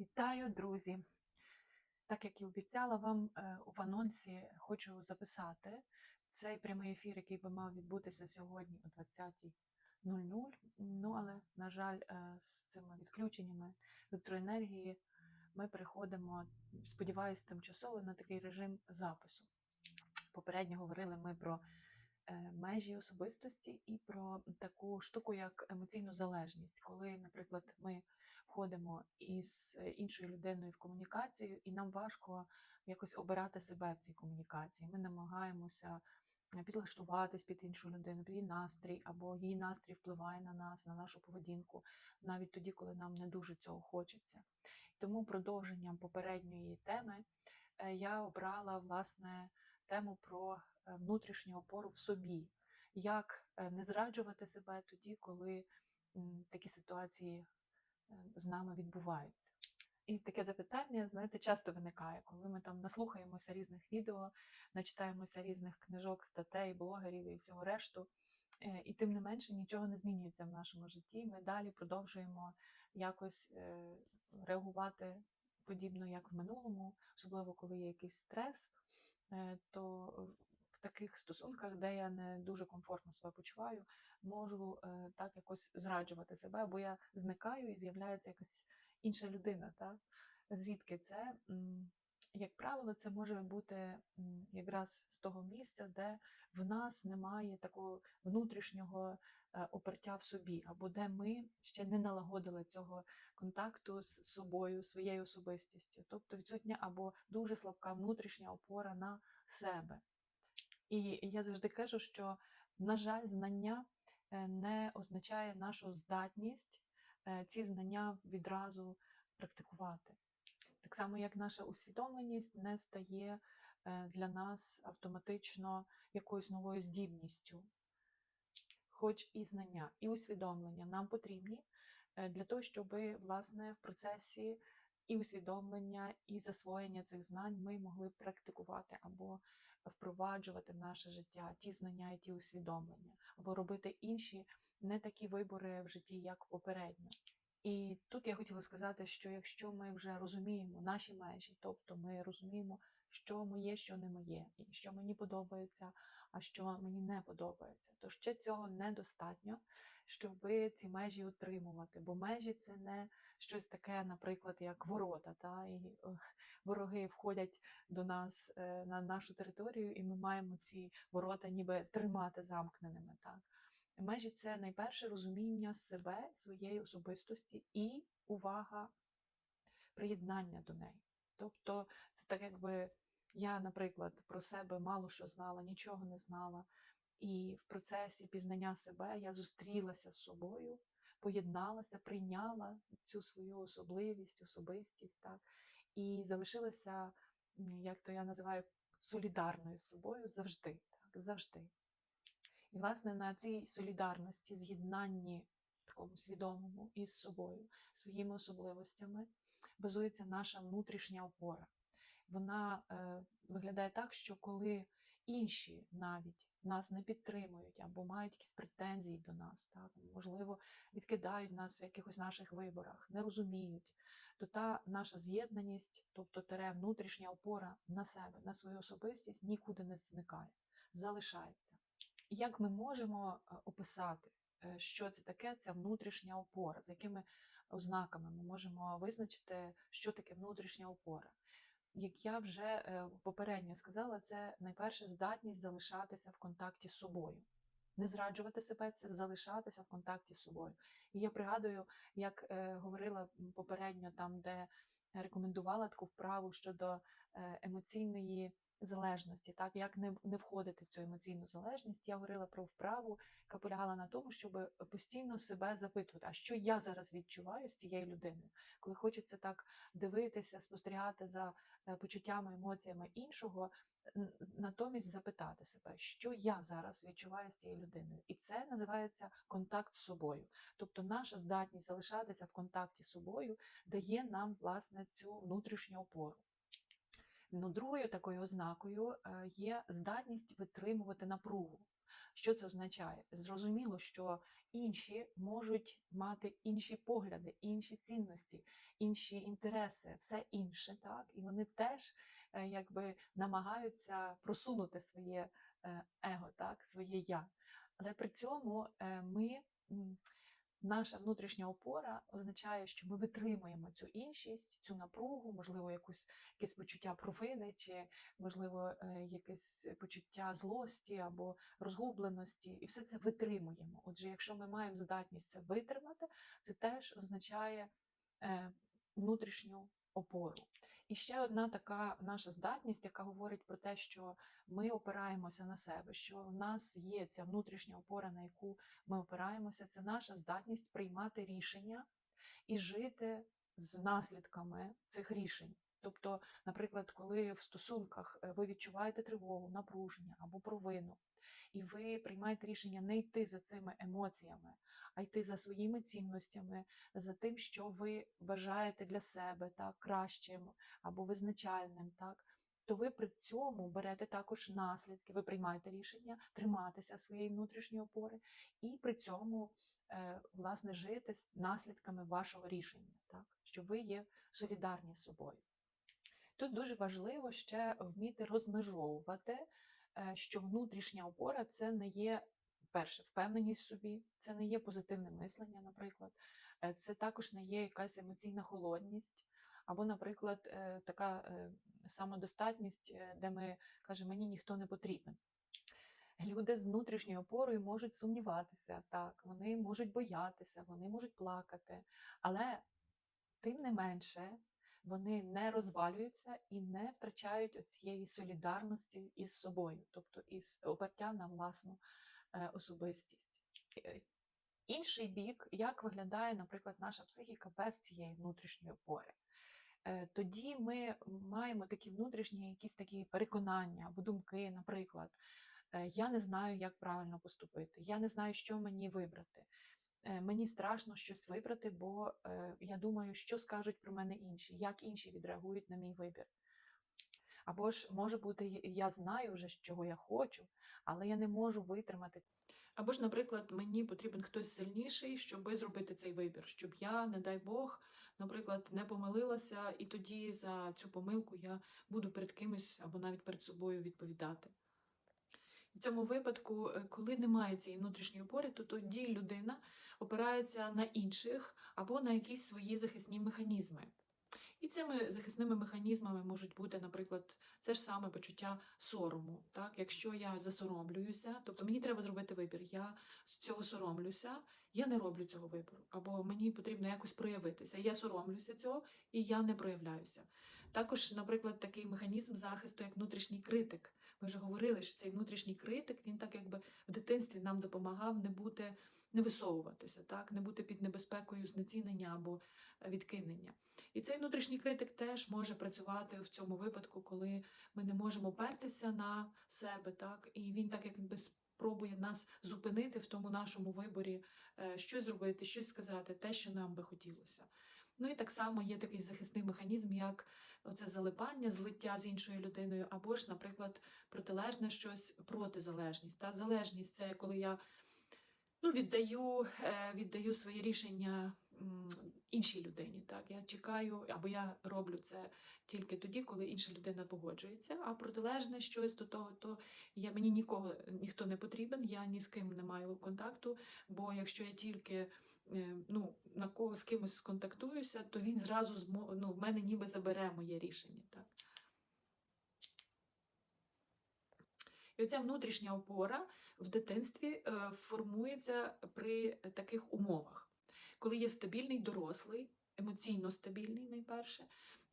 Вітаю, друзі! Так як і обіцяла вам е, в анонсі, хочу записати цей прямий ефір, який би мав відбутися сьогодні о 20.00. Ну, але, на жаль, е, з цими відключеннями електроенергії ми переходимо, сподіваюся, тимчасово на такий режим запису. Попередньо говорили ми про е, межі особистості і про таку штуку, як емоційну залежність, коли, наприклад, ми входимо із іншою людиною в комунікацію, і нам важко якось обирати себе в цій комунікації. Ми намагаємося підлаштуватись під іншу людину, під її настрій, або її настрій впливає на нас, на нашу поведінку, навіть тоді, коли нам не дуже цього хочеться. Тому продовженням попередньої теми е, я обрала власне тему про е, внутрішню опору в собі, як е, не зраджувати себе тоді, коли такі ситуації з нами відбуваються. І таке запитання, знаєте, часто виникає, коли ми там наслухаємося різних відео, начитаємося різних книжок, статей, блогерів і всього решту. Е, і тим не менше нічого не змінюється в нашому житті. Ми далі продовжуємо якось е, реагувати подібно, як в минулому, особливо коли є якийсь стрес, е, то в таких стосунках, де я не дуже комфортно себе почуваю, можу е, так якось зраджувати себе, бо я зникаю і з'являється якась інша людина. Так? Звідки це? Як правило, це може бути якраз з того місця, де в нас немає такого внутрішнього е, опертя в собі, або де ми ще не налагодили цього контакту з собою, своєю особистістю. Тобто відсутня або дуже слабка внутрішня опора на себе. І я завжди кажу, що, на жаль, знання е, не означає нашу здатність е, ці знання відразу практикувати. Так само, як наша усвідомленість не стає е, для нас автоматично якоюсь новою здібністю. Хоч і знання, і усвідомлення нам потрібні для того, щоб власне в процесі і усвідомлення, і засвоєння цих знань ми могли практикувати або впроваджувати в наше життя ті знання і ті усвідомлення, або робити інші не такі вибори в житті, як попередньо. І тут я хотіла сказати, що якщо ми вже розуміємо наші межі, тобто ми розуміємо, що моє, що не моє, і що мені подобається, а що мені не подобається, то ще цього недостатньо, щоб ці межі утримувати. Бо межі це не щось таке, наприклад, як ворота. Та? І Вороги входять до нас е, на нашу територію, і ми маємо ці ворота ніби тримати замкненими. Так? Межі це найперше розуміння себе, своєї особистості і увага, приєднання до неї. Тобто, це так, якби я, наприклад, про себе мало що знала, нічого не знала. І в процесі пізнання себе я зустрілася з собою, поєдналася, прийняла цю свою особливість, особистість, так, і залишилася, як то я називаю, солідарною з собою завжди. так, завжди. І, власне, на цій солідарності, з'єднанні такому свідомому із собою, своїми особливостями, базується наша внутрішня опора. Вона е, виглядає так, що коли інші навіть нас не підтримують або мають якісь претензії до нас, так, можливо, відкидають нас в якихось наших виборах, не розуміють, то та наша з'єднаність, тобто тере внутрішня опора на себе, на свою особистість, нікуди не зникає, залишається. Як ми можемо е, описати, е, що це таке, ця внутрішня опора, за якими ознаками ми можемо визначити, що таке внутрішня опора? Як я вже е, попередньо сказала, це найперше здатність залишатися в контакті з собою. Не зраджувати себе, це залишатися в контакті з собою. І я пригадую, як говорила попередньо, там, де рекомендувала таку вправу щодо емоційної залежності, так як не не входити в цю емоційну залежність. Я говорила про вправу, яка полягала на тому, щоб постійно себе запитувати, а що я зараз відчуваю з цією людиною, коли хочеться так дивитися, спостерігати за е, почуттями, емоціями іншого, натомість запитати себе, що я зараз відчуваю з цією людиною, і це називається контакт з собою. Тобто, наша здатність залишатися в контакті з собою дає нам власне цю внутрішню опору. Ну, Другою такою ознакою е, є здатність витримувати напругу. Що це означає? Зрозуміло, що інші можуть мати інші погляди, інші цінності, інші інтереси, все інше, так, і вони теж е, якби намагаються просунути своє е, его, так, своє я. Але при цьому ми, наша внутрішня опора означає, що ми витримуємо цю іншість, цю напругу, можливо, якусь якесь почуття провини, чи можливо, е, якесь почуття злості або розгубленості, і все це витримуємо. Отже, якщо ми маємо здатність це витримати, це теж означає е, внутрішню опору. І ще одна така наша здатність, яка говорить про те, що ми опираємося на себе, що в нас є ця внутрішня опора, на яку ми опираємося, це наша здатність приймати рішення і жити з наслідками цих рішень. Тобто, наприклад, коли в стосунках е, ви відчуваєте тривогу, напруження або провину, і ви приймаєте рішення не йти за цими емоціями, а йти за своїми цінностями, за тим, що ви бажаєте для себе так, кращим або визначальним, так, то ви при цьому берете також наслідки, ви приймаєте рішення триматися своєї внутрішньої опори і при цьому е, власне жити з наслідками вашого рішення, так, що ви є солідарні з собою. Тут дуже важливо ще вміти розмежовувати, що внутрішня опора це не є перше впевненість в собі, це не є позитивне мислення, наприклад, Е, це також не є якась емоційна холодність, або, наприклад, е, така е, самодостатність, е, де ми кажемо, мені ніхто не потрібен. Люди з внутрішньою опорою можуть сумніватися, так, вони можуть боятися, вони можуть плакати, але тим не менше вони не розвалюються і не втрачають цієї солідарності із собою, тобто із опертя на власну е, особистість. Е, Інший бік, як виглядає, наприклад, наша психіка без цієї внутрішньої опори. Е, Тоді ми маємо такі внутрішні якісь такі переконання або думки, наприклад, я не знаю, як правильно поступити, я не знаю, що мені вибрати. Е, Мені страшно щось вибрати, бо е, я думаю, що скажуть про мене інші, як інші відреагують на мій вибір. Або ж може бути, я знаю вже, чого я хочу, але я не можу витримати. Або ж, наприклад, мені потрібен хтось сильніший, щоб зробити цей вибір, щоб я, не дай Бог, наприклад, не помилилася, і тоді за цю помилку я буду перед кимось або навіть перед собою відповідати. В цьому випадку, е, коли немає цієї внутрішньої опори, то тоді людина опирається на інших або на якісь свої захисні механізми. І цими захисними механізмами можуть бути, наприклад, це ж саме почуття сорому. Так? Якщо я засоромлююся, тобто мені треба зробити вибір, я з цього соромлюся, я не роблю цього вибору, або мені потрібно якось проявитися. Я соромлюся цього і я не проявляюся. Також, наприклад, такий механізм захисту, як внутрішній критик. Ми вже говорили, що цей внутрішній критик він так якби в дитинстві нам допомагав не бути, не висовуватися, так, не бути під небезпекою знецінення або відкинення. І цей внутрішній критик теж може працювати в цьому випадку, коли ми не можемо пертися на себе, так, і він так якби спробує нас зупинити в тому нашому виборі, е, щось зробити, щось сказати, те, що нам би хотілося. Ну і так само є такий захисний механізм, як оце залипання, злиття з іншою людиною, або ж, наприклад, протилежне щось протизалежність. Та залежність це коли я ну, віддаю, е, віддаю своє рішення іншій людині. Так, я чекаю, або я роблю це тільки тоді, коли інша людина погоджується. А протилежне щось до того, то я мені нікого ніхто не потрібен, я ні з ким не маю контакту. Бо якщо я тільки е, ну, з кимось сконтактуюся, то він зразу змо, ну, в мене ніби забере моє рішення. Так. І оця внутрішня опора в дитинстві е, формується при таких умовах, коли є стабільний дорослий, емоційно стабільний найперше.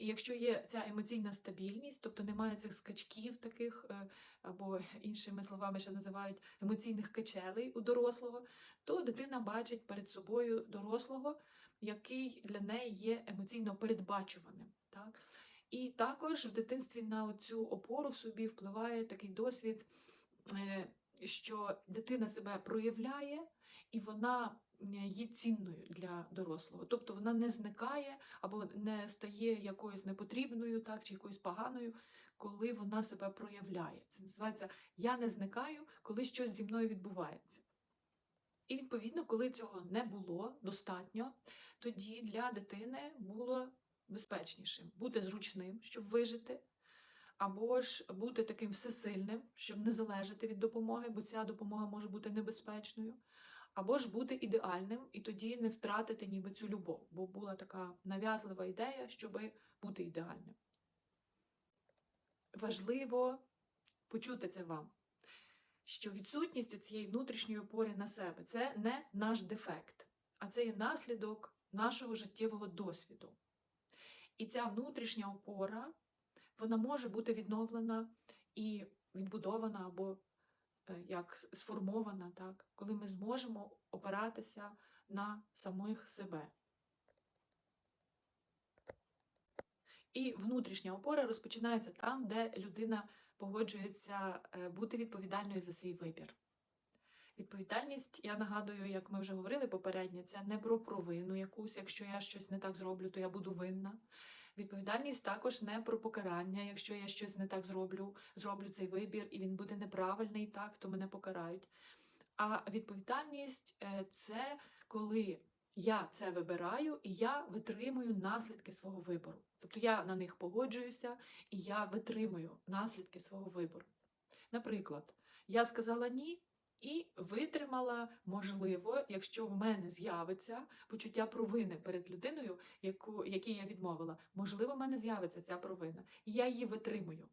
І якщо є ця емоційна стабільність, тобто немає цих скачків таких, е, або іншими словами ще називають емоційних качелей у дорослого, то дитина бачить перед собою дорослого, який для неї є емоційно передбачуваним. Так? І також в дитинстві на цю опору в собі впливає такий досвід, е, що дитина себе проявляє, і вона є цінною для дорослого. Тобто вона не зникає або не стає якоюсь непотрібною, так, чи якоюсь поганою, коли вона себе проявляє. Це називається Я не зникаю, коли щось зі мною відбувається. І відповідно, коли цього не було достатньо, тоді для дитини було безпечнішим бути зручним, щоб вижити, або ж бути таким всесильним, щоб не залежати від допомоги, бо ця допомога може бути небезпечною, або ж бути ідеальним і тоді не втратити ніби цю любов, бо була така нав'язлива ідея, щоб бути ідеальним. Важливо почути це вам що відсутність цієї внутрішньої опори на себе це не наш дефект, а це є наслідок нашого життєвого досвіду. І ця внутрішня опора вона може бути відновлена і відбудована або як сформована, так, коли ми зможемо опиратися на самих себе. І внутрішня опора розпочинається там, де людина погоджується е, бути відповідальною за свій вибір. Відповідальність, я нагадую, як ми вже говорили попередньо, це не про провину якусь, якщо я щось не так зроблю, то я буду винна. Відповідальність також не про покарання, якщо я щось не так зроблю, зроблю цей вибір, і він буде неправильний, так, то мене покарають. А відповідальність е, це коли я це вибираю і я витримую наслідки свого вибору. Тобто я на них погоджуюся і я витримую наслідки свого вибору. Наприклад, я сказала ні і витримала, можливо, якщо в мене з'явиться почуття провини перед людиною, яку, якій я відмовила, можливо, в мене з'явиться ця провина, і я її витримую.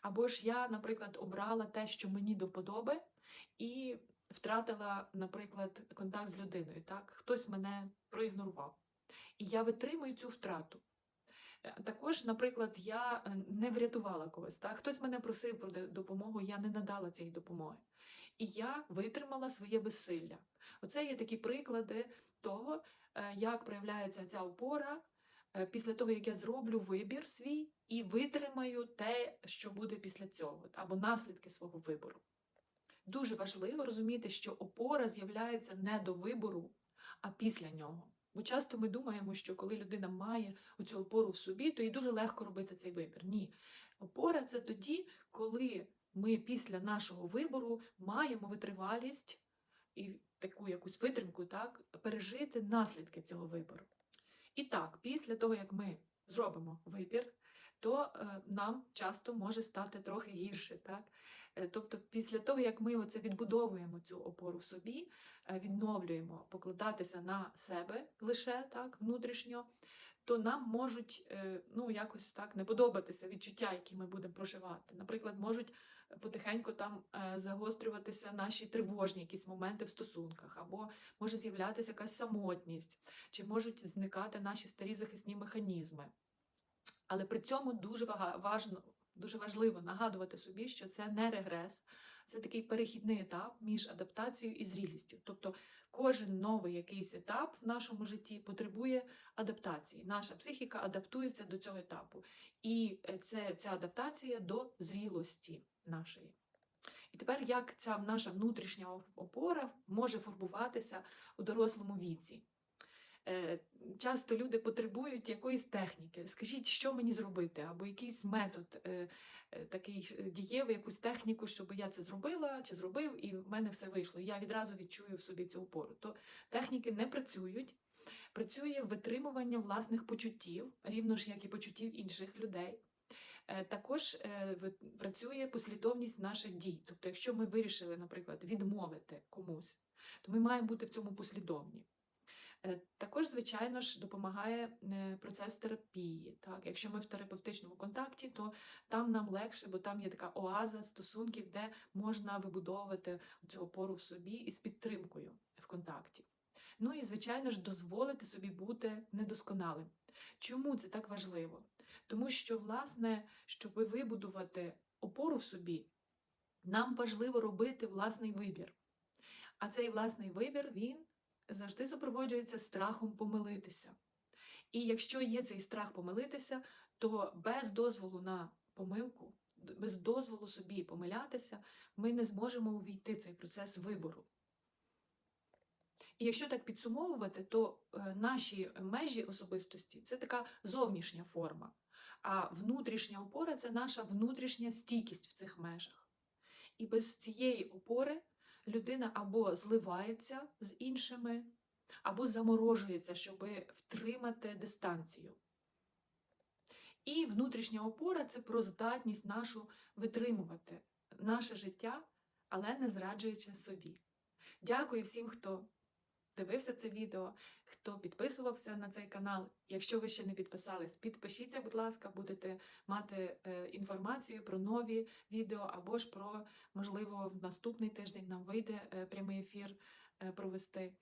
Або ж я, наприклад, обрала те, що мені до вподоби, і втратила, наприклад, контакт з людиною. Так? Хтось мене проігнорував. І я витримую цю втрату. Е, також, наприклад, я е, не врятувала когось. Так? Хтось мене просив про допомогу, я не надала цієї допомоги. І я витримала своє безсилля. Оце є такі приклади того, е, як проявляється ця опора після того, як я зроблю вибір свій і витримаю те, що буде після цього, або наслідки свого вибору. Дуже важливо розуміти, що опора з'являється не до вибору, а після нього. Бо часто ми думаємо, що коли людина має оцю опору в собі, то їй дуже легко робити цей вибір. Ні. Опора це тоді, коли ми після нашого вибору маємо витривалість і таку якусь витримку, так, пережити наслідки цього вибору. І так, після того, як ми зробимо вибір, то е, нам часто може стати трохи гірше. Так? Е, тобто, після того, як ми оце відбудовуємо цю опору в собі, е, відновлюємо покладатися на себе лише так, внутрішньо, то нам можуть ну, якось так не подобатися відчуття, які ми будемо проживати. Наприклад, можуть потихеньку там загострюватися наші тривожні якісь моменти в стосунках, або може з'являтися якась самотність, чи можуть зникати наші старі захисні механізми. Але при цьому дуже важно, дуже важливо нагадувати собі, що це не регрес, це такий перехідний етап між адаптацією і зрілістю. Тобто кожен новий якийсь етап в нашому житті потребує адаптації. Наша психіка адаптується до цього етапу. І е, це ця адаптація до зрілості нашої. І тепер як ця наша внутрішня опора може формуватися у дорослому віці? Е, часто люди потребують якоїсь техніки. Скажіть, що мені зробити, або якийсь метод е, е, такий дієвий, якусь техніку, щоб я це зробила чи зробив, і в мене все вийшло. Я відразу відчую в собі цю опору. То техніки не працюють. Працює витримування власних почуттів, рівно ж як і почуттів інших людей. Також працює послідовність наших дій. Тобто, якщо ми вирішили, наприклад, відмовити комусь, то ми маємо бути в цьому послідовні. Е, також, звичайно ж, допомагає е, процес терапії. Так? Якщо ми в терапевтичному контакті, то там нам легше, бо там є така оаза стосунків, де можна вибудовувати цю опору в собі із підтримкою в контакті. Ну і, звичайно ж, дозволити собі бути недосконалим. Чому це так важливо? Тому що, власне, щоб вибудувати опору в собі, нам важливо робити власний вибір. А цей власний вибір, він завжди супроводжується страхом помилитися. І якщо є цей страх помилитися, то без дозволу на помилку, без дозволу собі помилятися, ми не зможемо увійти в цей процес вибору. І якщо так підсумовувати, то е, наші межі особистості це така зовнішня форма, а внутрішня опора це наша внутрішня стійкість в цих межах. І без цієї опори людина або зливається з іншими, або заморожується, щоб втримати дистанцію. І внутрішня опора це про здатність нашу витримувати наше життя, але не зраджуючи собі. Дякую всім, хто дивився це відео, хто підписувався на цей канал. Якщо ви ще не підписались, підпишіться, будь ласка, будете мати е, інформацію про нові відео або ж про, можливо, в наступний тиждень нам вийде е, прямий ефір е, провести.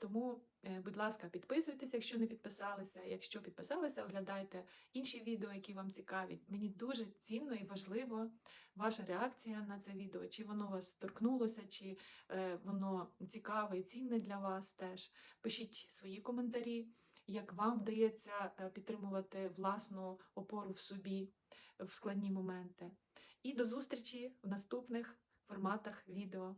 Тому, е, будь ласка, підписуйтесь, якщо не підписалися. Якщо підписалися, оглядайте інші відео, які вам цікаві. Мені дуже цінно і важливо ваша реакція на це відео, чи воно вас торкнулося, чи е, воно цікаве і цінне для вас теж. Пишіть свої коментарі, як вам вдається е, підтримувати власну опору в собі в складні моменти. І до зустрічі в наступних форматах відео.